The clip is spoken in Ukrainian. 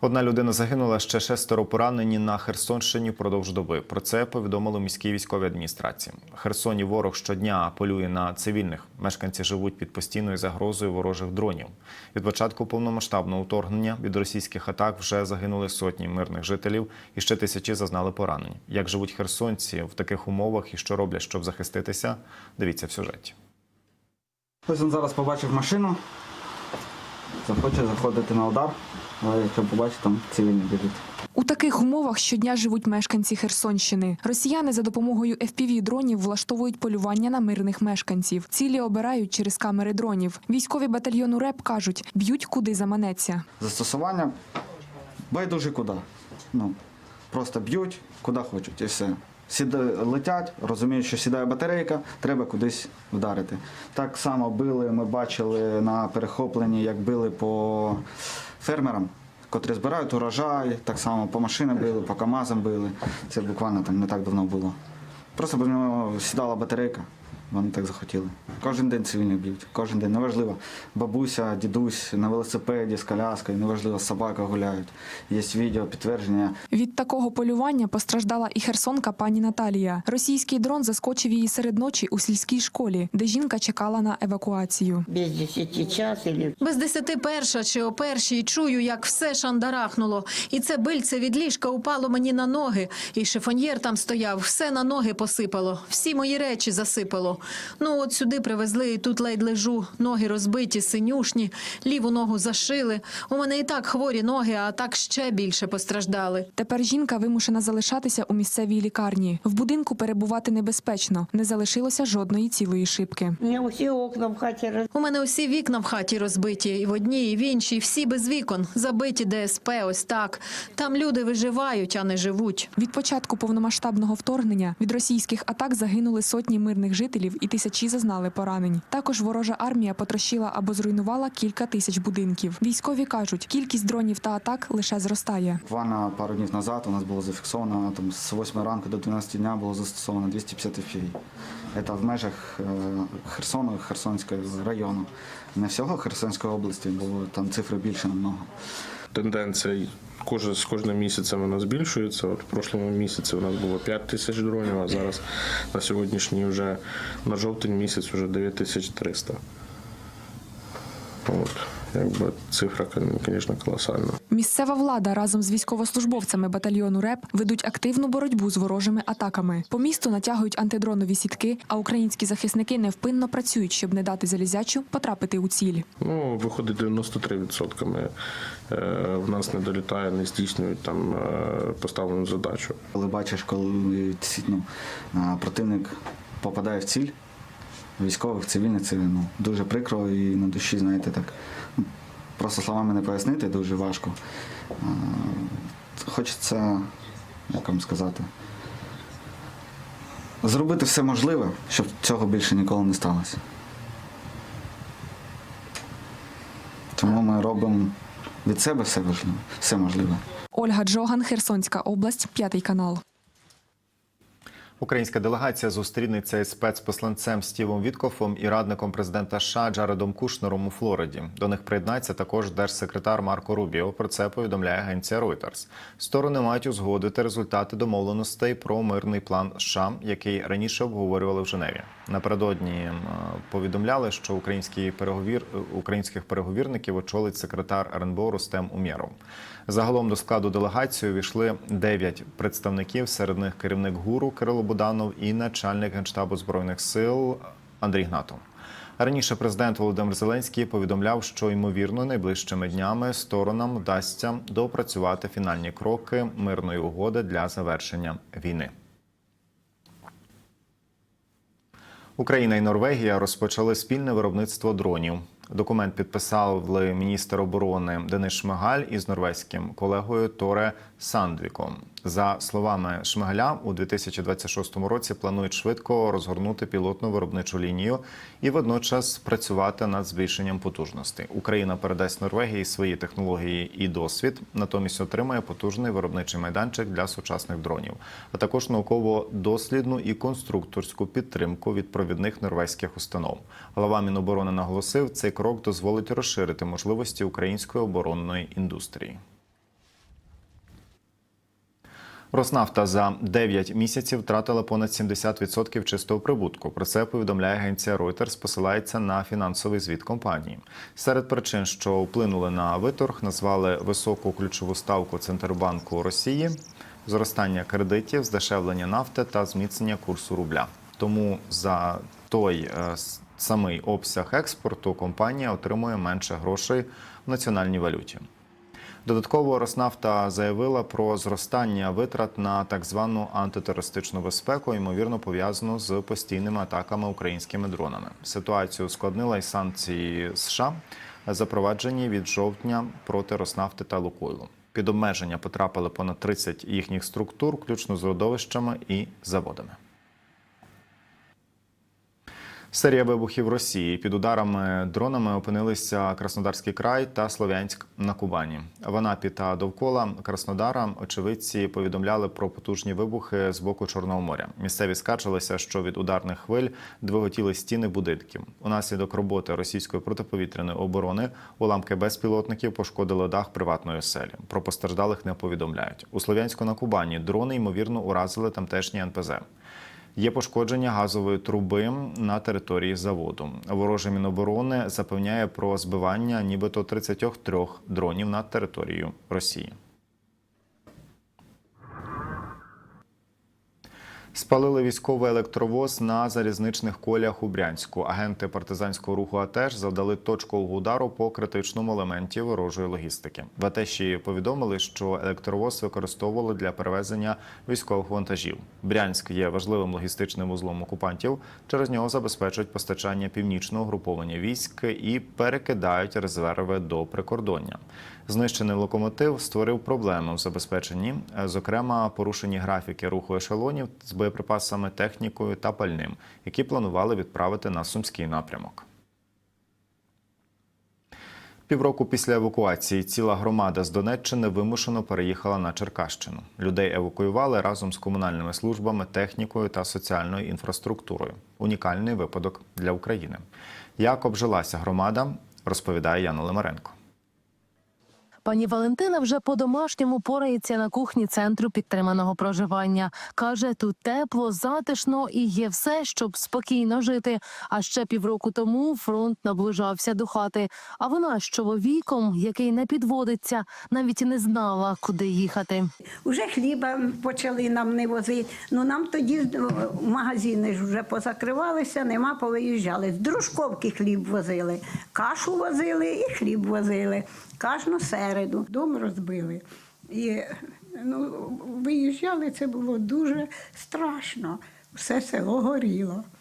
Одна людина загинула, ще шестеро поранені на Херсонщині впродовж доби. Про це повідомили міській військовій адміністрації. Херсоні ворог щодня полює на цивільних. Мешканці живуть під постійною загрозою ворожих дронів. Від початку повномасштабного вторгнення від російських атак вже загинули сотні мирних жителів і ще тисячі зазнали поранень. Як живуть херсонці в таких умовах і що роблять, щоб захиститися? Дивіться в сюжеті. Ось він зараз побачив машину, захоче заходити на удар, але якщо побачить, там цивільні біжуть. У таких умовах щодня живуть мешканці Херсонщини. Росіяни за допомогою fpv дронів влаштовують полювання на мирних мешканців. Цілі обирають через камери дронів. Військові батальйону РЕП кажуть, б'ють куди заманеться. Застосування байдуже куди. Ну, просто б'ють, куди хочуть, і все. Сіда, летять, розуміють, що сідає батарейка, треба кудись вдарити. Так само били, ми бачили на перехопленні, як били по фермерам, котрі збирають урожай, так само по машинам били, по КАМАЗам били. Це буквально там не так давно було. Просто бо сідала батарейка, вони так захотіли. Кожен день цивільних б'ють, кожен день. Неважливо, бабуся, дідусь на велосипеді з коляскою, неважливо, собака гуляють. Є відео, підтвердження. Від такого полювання постраждала і херсонка пані Наталія. Російський дрон заскочив її серед ночі у сільській школі, де жінка чекала на евакуацію. без 10 час или Без десяти перша чи о першій чую, як все шандарахнуло. І це бильце від ліжка упало мені на ноги. І шифоньєр там стояв, все на ноги посипало, всі мої речі засипало. Ну от сюди привезли, і тут ледь лежу. Ноги розбиті, синюшні, ліву ногу зашили. У мене і так хворі ноги, а так ще більше постраждали. Тепер жінка вимушена залишатися у місцевій лікарні. В будинку перебувати небезпечно. Не залишилося жодної цілої шибки. у меня все окна в хате раз... У мене усі вікна в хаті розбиті, і в одній, і в іншій, всі без вікон, забиті ДСП, ось так. Там люди виживають, а не живуть. Від початку повномасштабного вторгнення від російських атак загинули сотні мирних жителів і тисячі зазнали поранень. Також ворожа армія потрощила або зруйнувала кілька тисяч будинків. Військові кажуть, кількість дронів та атак лише зростає. Буквально пару днів назад у нас було зафіксовано, там, з 8 ранку до 12 дня було застосовано 250 FPV. Це в межах е, Херсону, Херсонського району. Не всього Херсонської області, бо там цифри більше намного. Тенденція кожен, з кожним місяцем вона збільшується. От в прошлому місяці у нас було 5 тисяч дронів, а зараз на сьогоднішній вже на жовтень місяць вже 9300. От, якби цифра, звісно, колосальна. Місцева влада разом з військовослужбовцями батальйону РЕП ведуть активну боротьбу з ворожими атаками. По місту натягують антидронові сітки, а українські захисники невпинно працюють, щоб не дати залізячу потрапити у ціль. Ну, виходить 93%. Ми, е, в нас не долітає, не здійснюють там е, поставлену задачу. Коли бачиш, коли ну, противник попадає в ціль, військових, цивільних, це ну, дуже прикро і на душі, знаєте, так. ну, Просто словами не пояснити дуже важко. Хочеться, як вам сказати, зробити все можливе, щоб цього більше ніколи не сталося. Тому ми робимо від себе все важливе, все можливе. Ольга Джоган, Херсонська область, п'ятий канал. Українська делегація зустрінеться із спецпосланцем Стівом Віткофом і радником президента США Джаредом Кушнером у Флориді. До них приєднається також держсекретар Марко Рубіо. Про це повідомляє агенція Reuters. Сторони мають узгодити результати домовленостей про мирний план США, який раніше обговорювали в Женеві. Напередодні е, повідомляли, що український переговір українських переговірників очолить секретар РНБО Рустем Умєров. Загалом до складу делегації увійшли дев'ять представників. Серед них керівник гуру Кирило Буданов і начальник генштабу збройних сил Андрій Гнатов. Раніше президент Володимир Зеленський повідомляв, що ймовірно найближчими днями сторонам вдасться доопрацювати фінальні кроки мирної угоди для завершення війни. Україна і Норвегія розпочали спільне виробництво дронів. Документ підписали міністр оборони Денис Шмигаль із норвезьким колегою Торе Сандвіком. За словами Шмигаля, у 2026 році планують швидко розгорнути пілотну виробничу лінію і водночас працювати над збільшенням потужностей. Україна передасть Норвегії свої технології і досвід, натомість отримає потужний виробничий майданчик для сучасних дронів, а також науково-дослідну і конструкторську підтримку від провідних норвезьких установ. Голова Міноборони наголосив, цей крок дозволить розширити можливості української оборонної індустрії. Роснафта за 9 місяців втратила понад 70% чистого прибутку. Про це повідомляє агенція Reuters, посилається на фінансовий звіт компанії. Серед причин, що вплинули на виторг, назвали високу ключову ставку Центрбанку Росії, зростання кредитів, здешевлення нафти та зміцнення курсу рубля. Тому за той е, самий обсяг експорту компанія отримує менше грошей в національній валюті. Додатково Роснафта заявила про зростання витрат на так звану антитерористичну безпеку, ймовірно пов'язану з постійними атаками українськими дронами. Ситуацію ускладнила й санкції США, запроваджені від жовтня проти Роснафти та Лукойлу. Під обмеження потрапили понад 30 їхніх структур, включно з родовищами і заводами. Серія вибухів Росії під ударами дронами опинилися Краснодарський край та Слов'янськ на Кубані. В Анапі та довкола Краснодара очевидці повідомляли про потужні вибухи з боку Чорного моря. Місцеві скаржилися, що від ударних хвиль двиготіли стіни будинків. Унаслідок роботи російської протиповітряної оборони уламки безпілотників пошкодили дах приватної оселі. Про постраждалих не повідомляють. У Слов'янську на Кубані дрони ймовірно уразили тамтешні НПЗ. Є пошкодження газової труби на території заводу. Вороже Міноборони запевняє про збивання нібито 33 дронів над територією Росії. Спалили військовий електровоз на залізничних коліях у Брянську. Агенти партизанського руху АТЕШ завдали точкового удару по критичному елементі ворожої логістики. В АТЕШі повідомили, що електровоз використовували для перевезення військових вантажів. Брянськ є важливим логістичним вузлом окупантів. Через нього забезпечують постачання північного груповання військ і перекидають резерви до прикордоння. Знищений локомотив створив проблеми в забезпеченні, е, зокрема, порушені графіки руху ешелонів з боєприпасами, технікою та пальним, які планували відправити на сумський напрямок. Півроку після евакуації ціла громада з Донеччини вимушено переїхала на Черкащину. Людей евакуювали разом з комунальними службами, технікою та соціальною інфраструктурою. Унікальний випадок для України. Як обжилася громада, розповідає Яна Лимаренко. Пані Валентина вже по-домашньому порається на кухні центру підтриманого проживання. Каже, тут тепло, затишно і є все, щоб спокійно жити. А ще півроку тому фронт наближався до хати. А вона з чоловіком, який не підводиться, навіть не знала, куди їхати. Уже хліба почали нам не возити. Ну нам тоді е, магазини ж вже позакривалися, нема, повиїжджали. З дружковки хліб возили, кашу возили і хліб возили. Кожну середу дом розбили. І ну, виїжджали, це було дуже страшно. Все село горіло.